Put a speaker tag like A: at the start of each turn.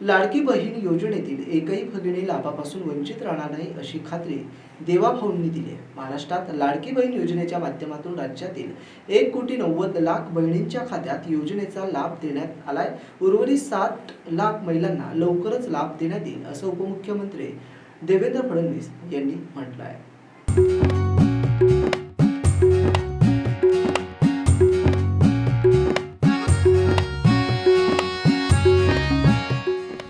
A: लाडकी बहीण योजनेतील एकही भगिनी लाभापासून वंचित राहणार नाही अशी खात्री देवाभाऊंनी दिली आहे. महाराष्ट्रात लाडकी बहीण योजनेच्या माध्यमातून राज्यातील एक कोटी नव्वद लाख बहिणींच्या खात्यात योजनेचा लाभ देण्यात आलाय उर्वरित सात लाख महिलांना लवकरच लाभ देण्यात येईल असं उपमुख्यमंत्री देवेंद्र फडणवीस यांनी म्हटलं आहे